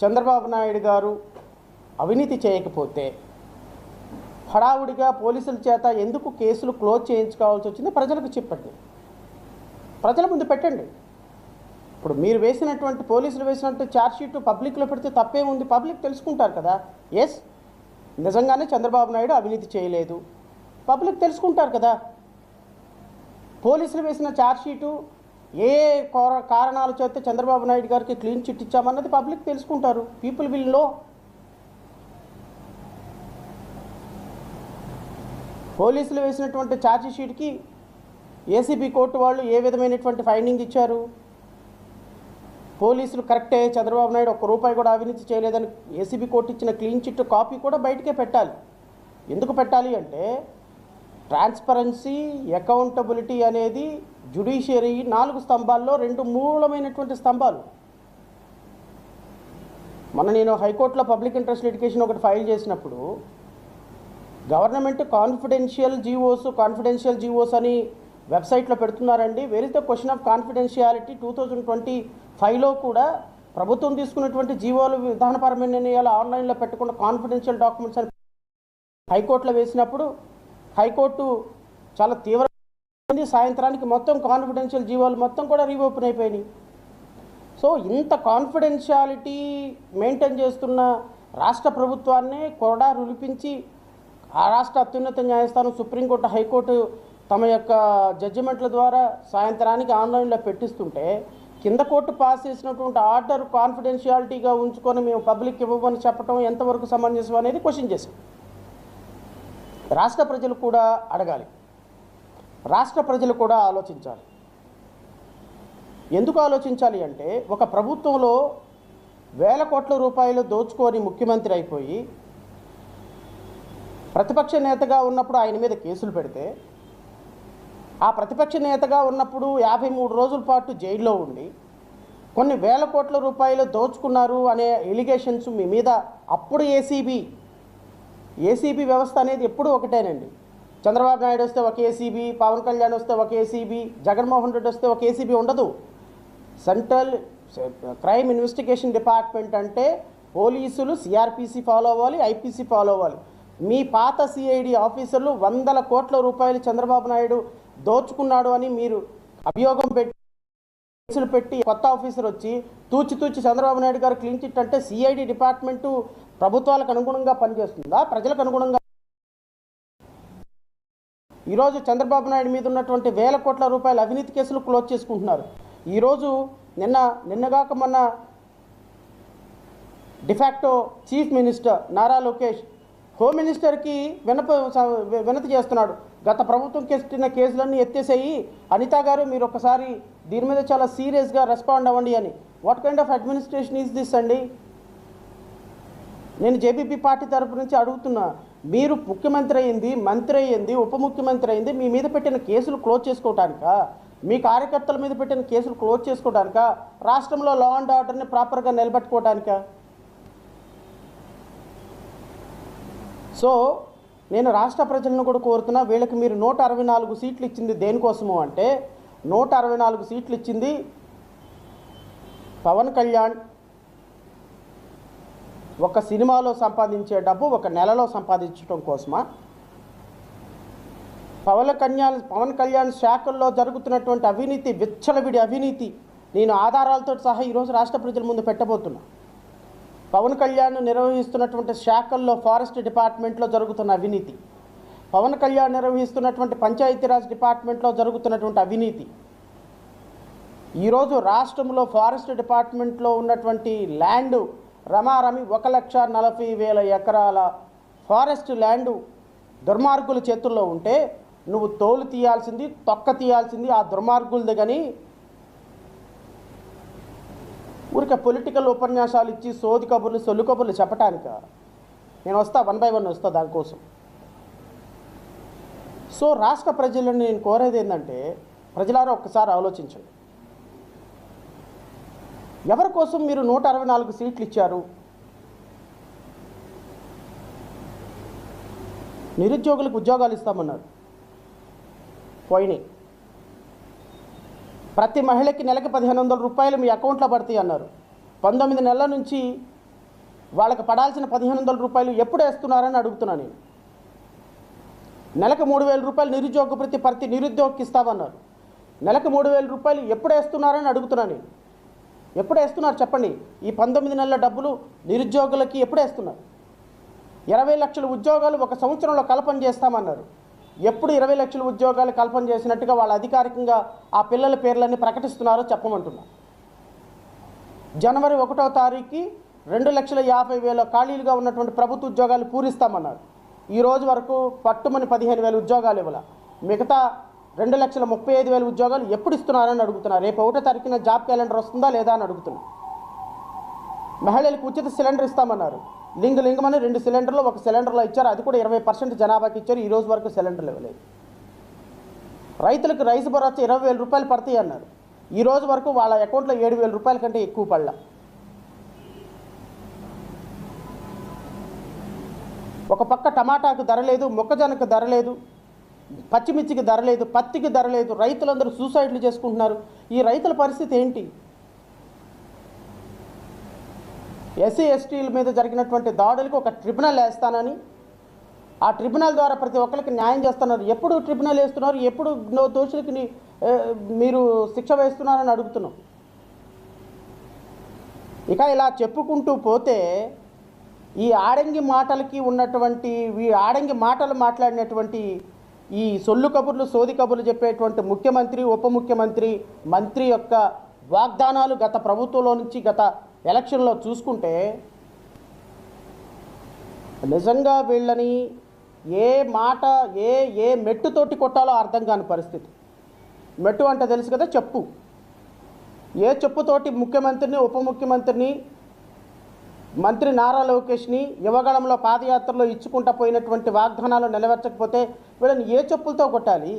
చంద్రబాబు నాయుడు గారు అవినీతి చేయకపోతే హడావుడిగా పోలీసుల చేత ఎందుకు కేసులు క్లోజ్ చేయించుకోవాల్సి వచ్చింది ప్రజలకు చెప్పండి. ప్రజల ముందు పెట్టండి. ఇప్పుడు మీరు వేసినటువంటి పోలీసులు వేసినట్టు ఛార్జ్షీట్ పబ్లిక్లో పెడితే తప్పేముంది పబ్లిక్ తెలుసుకుంటారు కదా. ఎస్ నిజంగానే చంద్రబాబు నాయుడు అవినీతి చేయలేదు. పబ్లిక్ తెలుసుకుంటారు కదా. పోలీసులు వేసిన ఛార్జ్షీటు ఏ కోర- కారణాల చేత చంద్రబాబు నాయుడు గారికి క్లీన్ చిట్ ఇచ్చామన్నది పబ్లిక్ తెలుసుకుంటారు. People will know. పోలీసులు వేసినటువంటి ఛార్జిషీట్కి ఏసీబీ కోర్టు వాళ్ళు ఏ విధమైనటువంటి ఫైండింగ్ ఇచ్చారు? పోలీసులు కరెక్టే చంద్రబాబు నాయుడు ఒక్క రూపాయి కూడా అవినీతి చేయలేదని ఏసీబీ కోర్టు ఇచ్చిన క్లీన్ చిట్ కాపీ కూడా బయటకే పెట్టాలి. ఎందుకు పెట్టాలి అంటే ట్రాన్స్పరెన్సీ అకౌంటబిలిటీ అనేది జుడిషియరీ నాలుగు స్తంభాల్లో రెండు మూలమైనటువంటి స్తంభాలు. మొన్న నేను హైకోర్టులో పబ్లిక్ ఇంట్రెస్ట్ లిటికేషన్ ఒకటి ఫైల్ చేసినప్పుడు government confidential GOs confidential GOs అని వెబ్సైట్లో పెడుతున్నారండి. Where is the question of confidentiality two thousand twenty ఫైవ్లో కూడా ప్రభుత్వం తీసుకున్నటువంటి జీవోలు విధానపరమైన నిర్ణయాలు ఆన్లైన్లో పెట్టకుండా కాన్ఫిడెన్షియల్ డాక్యుమెంట్స్ అని హైకోర్టులో వేసినప్పుడు హైకోర్టు చాలా తీవ్ర సాయంత్రానికి మొత్తం కాన్ఫిడెన్షియల్ జీవోలు మొత్తం కూడా రీఓపెన్ అయిపోయినాయి. సో ఇంత కాన్ఫిడెన్షియాలిటీ మెయింటైన్ చేస్తున్న రాష్ట్ర ప్రభుత్వాన్ని కూడా రులిపించి ఆ రాష్ట్ర అత్యున్నత న్యాయస్థానం సుప్రీంకోర్టు హైకోర్టు తమ యొక్క జడ్జిమెంట్ల ద్వారా సాయంత్రానికి ఆన్లైన్లో పెట్టిస్తుంటే కింద కోర్టు పాస్ చేసినటువంటి ఆర్డర్ కాన్ఫిడెన్షియాలిటీగా ఉంచుకొని మేము పబ్లిక్ ఇవ్వమని చెప్పడం ఎంతవరకు సమంజసం అనేది క్వశ్చన్ చేశాం. రాష్ట్ర ప్రజలు కూడా అడగాలి. రాష్ట్ర ప్రజలు కూడా ఆలోచించాలి. ఎందుకు ఆలోచించాలి అంటే ఒక ప్రభుత్వంలో వేల కోట్ల రూపాయలు దోచుకొని ముఖ్యమంత్రి అయిపోయి ప్రతిపక్ష నేతగా ఉన్నప్పుడు ఆయన మీద కేసులు పెడితే ఆ ప్రతిపక్ష నేతగా ఉన్నప్పుడు యాభై మూడు రోజుల పాటు జైల్లో ఉండి కొన్ని వేల కోట్ల రూపాయలు దోచుకున్నారు అనే ఎలిగేషన్స్ మీ మీద అప్పుడు ఏసీబీ ఏసీబీ వ్యవస్థ అనేది ఎప్పుడూ ఒకటేనండి. చంద్రబాబు నాయుడు వస్తే ఒక ఏసీబీ పవన్ కళ్యాణ్ వస్తే ఒక ఏసీబీ జగన్మోహన్ రెడ్డి వస్తే ఒక ఏసీబీ ఉండదు. సెంట్రల్ క్రైమ్ ఇన్వెస్టిగేషన్ డిపార్ట్మెంట్ అంటే పోలీసులు సిఆర్పిసి ఫాలో అవ్వాలి ఐపీసీ ఫాలో అవ్వాలి. మీ పాత సిఐడి ఆఫీసర్లు వందల కోట్ల రూపాయలు చంద్రబాబు నాయుడు దోచుకున్నాడు అని మీరు అభియోగం పెట్టి కేసులు పెట్టి కొత్త ఆఫీసర్ వచ్చి తూచి తూచి చంద్రబాబు నాయుడు గారు క్లీన్ చిట్ అంటే సిఐడి డిపార్ట్మెంటు ప్రభుత్వాలకు అనుగుణంగా పనిచేస్తుందా? ప్రజలకు అనుగుణంగా ఈరోజు చంద్రబాబు నాయుడు మీద ఉన్నటువంటి వేల కోట్ల రూపాయల అవినీతి కేసులు క్లోజ్ చేసుకుంటున్నారు. ఈరోజు నిన్న నిన్నగాక మొన్న de facto chief minister Nara Lokesh home మినిస్టర్కి వినప వినతి చేస్తున్నాడు. గత ప్రభుత్వం కెట్టిన కేసులన్నీ ఎత్తేసేయి. అనిత గారు మీరు ఒకసారి దీని మీద చాలా సీరియస్గా రెస్పాండ్ అవ్వండి అని. What kind of administration is this అండి? నేను జేబీపీ పార్టీ తరపు నుంచి అడుగుతున్నా మీరు ముఖ్యమంత్రి అయింది మంత్రి అయింది ఉప ముఖ్యమంత్రి అయింది మీ మీద పెట్టిన కేసులు క్లోజ్ చేసుకోవటానికా? మీ కార్యకర్తల మీద పెట్టిన కేసులు క్లోజ్ చేసుకోవడానికా రాష్ట్రంలో లా అండ్ ఆర్డర్ని ప్రాపర్గా నిలబెట్టుకోవడానికా సో నేను రాష్ట్ర ప్రజలను కూడా కోరుతున్నా వీళ్ళకి మీరు నూట అరవై నాలుగు సీట్లు ఇచ్చింది దేనికోసము అంటే నూట అరవై నాలుగు సీట్లు ఇచ్చింది పవన్ కళ్యాణ్ ఒక సినిమాలో సంపాదించే డబ్బు ఒక నెలలో సంపాదించడం కోసమా? పవన్ కళ్యాణ్ పవన్ కళ్యాణ్ శాఖల్లో జరుగుతున్నటువంటి అవినీతి విచ్చలవిడి అవినీతి నేను ఆధారాలతో సహా ఈరోజు రాష్ట్ర ప్రజల ముందు పెట్టబోతున్నా. పవన్ కళ్యాణ్ నిర్వహిస్తున్నటువంటి శాఖల్లో ఫారెస్ట్ డిపార్ట్మెంట్లో జరుగుతున్న అవినీతి. పవన్ కళ్యాణ్ నిర్వహిస్తున్నటువంటి పంచాయతీరాజ్ డిపార్ట్మెంట్లో జరుగుతున్నటువంటి అవినీతి. ఈరోజు రాష్ట్రంలో ఫారెస్ట్ డిపార్ట్మెంట్లో ఉన్నటువంటి ల్యాండ్ రమారమి ఒక లక్ష నలభై వేల ఎకరాల ఫారెస్ట్ ల్యాండ్ దుర్మార్గుల చేతుల్లో ఉంటే నువ్వు తోలు తీయాల్సింది తొక్క తీయాల్సింది ఆ దుర్మార్గులది కానీ ఊరికే పొలిటికల్ ఉపన్యాసాలు ఇచ్చి సోది కబుర్లు సొల్లు కబుర్లు చెప్పటానిక. నేను వస్తా వన్ బై వన్ వస్తా దానికోసం. సో రాష్ట్ర ప్రజలను నేను కోరేది ఏంటంటే ప్రజలారా ఒక్కసారి ఆలోచించండి. ఎవరి కోసం మీరు నూట అరవై నాలుగు సీట్లు ఇచ్చారు? నిరుద్యోగులకు ఉద్యోగాలు ఇస్తామన్నారు. పోయినాయి. ప్రతి మహిళకి నెలకి పదిహేను వందల రూపాయలు మీ అకౌంట్లో పడతాయి అన్నారు. పంతొమ్మిది నెలల నుంచి వాళ్ళకి పడాల్సిన పదిహేను వందల రూపాయలు ఎప్పుడు వేస్తున్నారని అడుగుతున్నాను నేను. నెలకు మూడు వేల రూపాయలు నిరుద్యోగ ప్రతి ప్రతి నిరుద్యోగికి ఇస్తామన్నారు. నెలకు మూడు వేల రూపాయలు ఎప్పుడు వేస్తున్నారని అడుగుతున్నాను నేను. ఎప్పుడు వేస్తున్నారు చెప్పండి? ఈ పంతొమ్మిది నెలల డబ్బులు నిరుద్యోగులకి ఎప్పుడు వేస్తున్నారు? ఇరవై లక్షల ఉద్యోగాలు ఒక సంవత్సరంలో కల్పన చేస్తామన్నారు. ఎప్పుడు ఇరవై లక్షల ఉద్యోగాలు కల్పన చేసినట్టుగా వాళ్ళు అధికారికంగా ఆ పిల్లల పేర్లన్నీ ప్రకటిస్తున్నారో చెప్పమంటున్నా. జనవరి ఒకటో తారీఖుకి రెండు లక్షల యాభై వేల ఖాళీలుగా ఉన్నటువంటి ప్రభుత్వ ఉద్యోగాలు పూరిస్తామన్నారు. ఈ రోజు వరకు పట్టుమని పదిహేను వేల ఉద్యోగాలు ఇవ్వాల. మిగతా రెండు లక్షల ముప్పై ఐదు వేల ఉద్యోగాలు ఎప్పుడు ఇస్తున్నారని అడుగుతున్నారు. రేపు ఒకటో తారీఖున జాబ్ క్యాలెండర్ వస్తుందా లేదా అని అడుగుతున్నా మహిళలకు ఉచిత సిలిండర్ ఇస్తామన్నారు. లింగ లింగమని రెండు సిలిండర్లు ఒక సిలిండర్లో ఇచ్చారు. అది కూడా ఇరవై పర్సెంట్ జనాభాకి ఇచ్చారు. ఈ రోజు వరకు సిలిండర్లు ఇవ్వలేదు. రైతులకు రైస్ భరోసా ఇరవై వేల రూపాయలు పడతాయి అన్నారు. ఈ రోజు వరకు వాళ్ళ అకౌంట్లో ఏడు వేల రూపాయల కంటే ఎక్కువ పడలా. ఒక పక్క టమాటాకు ధర లేదు మొక్కజొన్నకు ధర లేదు పచ్చిమిర్చికి ధర లేదు పత్తికి ధర లేదు రైతులందరూ సూసైడ్లు చేసుకుంటున్నారు. ఈ రైతుల పరిస్థితి ఏంటి? ఎస్సీ ఎస్టీల మీద జరిగినటువంటి దాడులకు ఒక ట్రిబ్యునల్ వేస్తానని ఆ ట్రిబ్యునల్ ద్వారా ప్రతి ఒక్కరికి న్యాయం చేస్తున్నారు. ఎప్పుడు ట్రిబ్యునల్ వేస్తున్నారు? ఎప్పుడు నో దోషులకి మీరు శిక్ష వేస్తున్నారని అడుగుతున్నాం. ఇక ఇలా చెప్పుకుంటూ పోతే ఈ ఆడంగి మాటలకి ఉన్నటువంటి ఈ ఆడంగి మాటలు మాట్లాడినటువంటి ఈ సొల్లు కబుర్లు సోది కబుర్లు చెప్పేటువంటి ముఖ్యమంత్రి ఉప ముఖ్యమంత్రి మంత్రి యొక్క వాగ్దానాలు గత ప్రభుత్వంలో నుంచి గత ఎలక్షన్లో చూసుకుంటే నిజంగా వీళ్ళని ఏ మాట ఏ ఏ మెట్టుతోటి కొట్టాలో అర్థం కాని పరిస్థితి. మెట్టు అంటే తెలుసు కదా చెప్పు. ఏ చెప్పుతోటి ముఖ్యమంత్రిని ఉప ముఖ్యమంత్రిని మంత్రి నారా లోకేష్ని యువగళంలో పాదయాత్రలో ఇచ్చుకుంటా పోయినటువంటి వాగ్దానాలు నెరవేర్చకపోతే వీళ్ళని ఏ చెప్పులతో కొట్టాలి?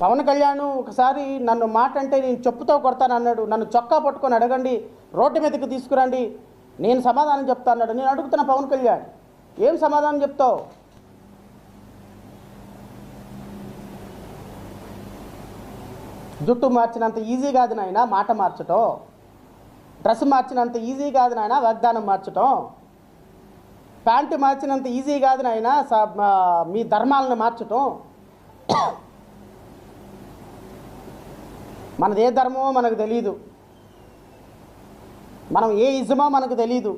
పవన్ కళ్యాణ్ ఒకసారి నన్ను మాట అంటే నేను చెప్పుతో కొడతాను అన్నాడు. నన్ను చొక్కా పట్టుకొని అడగండి. రోడ్డు మీదకి తీసుకురండి. నేను సమాధానం చెప్తా అన్నాడు. నేను అడుగుతున్న పవన్ కళ్యాణ్ ఏం సమాధానం చెప్తావు? జుట్టు మార్చినంత ఈజీ కాదు నాయన మాట మార్చటం. డ్రెస్ మార్చినంత ఈజీ కాదు నాయన వాగ్దానం మార్చటం. ప్యాంటు మార్చినంత ఈజీ కాదు నాయన మీ ధర్మాలను మార్చటం. మనది ఏ ధర్మమో మనకు తెలియదు మనం ఏ ఇజమో మనకు తెలియదు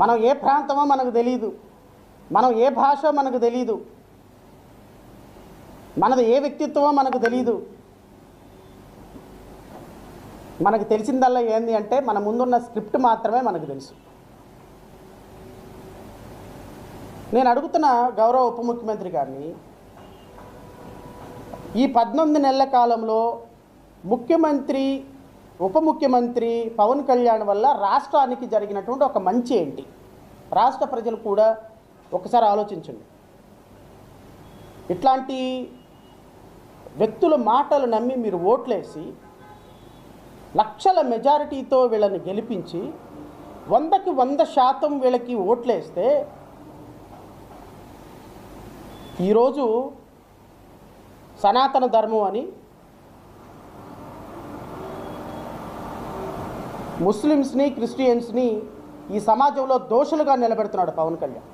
మనం ఏ ప్రాంతమో మనకు తెలియదు మనం ఏ భాష మనకు తెలియదు మనది ఏ వ్యక్తిత్వమో మనకు తెలియదు మనకు తెలిసిందల్లా ఏంది అంటే మన ముందున్న స్క్రిప్ట్ మాత్రమే మనకు తెలుసు. నేను అడుగుతున్న గౌరవ ఉప ముఖ్యమంత్రి గారిని ఈ పద్నొమ్మిది నెలల కాలంలో ముఖ్యమంత్రి ఉప ముఖ్యమంత్రి పవన్ కళ్యాణ్ వల్ల రాష్ట్రానికి జరిగినటువంటి ఒక మంచి ఏంటి? రాష్ట్ర ప్రజలు కూడా ఒకసారి ఆలోచించండి. ఇట్లాంటి వ్యక్తుల మాటలు నమ్మి మీరు ఓట్లేసి లక్షల మెజారిటీతో వీళ్ళని గెలిపించి వందకి వంద శాతం వీళ్ళకి ఓట్లేస్తే ఈరోజు సనాతన ధర్మం అని ముస్లిమ్స్ని క్రిస్టియన్స్ని ఈ సమాజంలో దోషులుగా నిలబెడుతున్నాడు పవన్ కళ్యాణ్.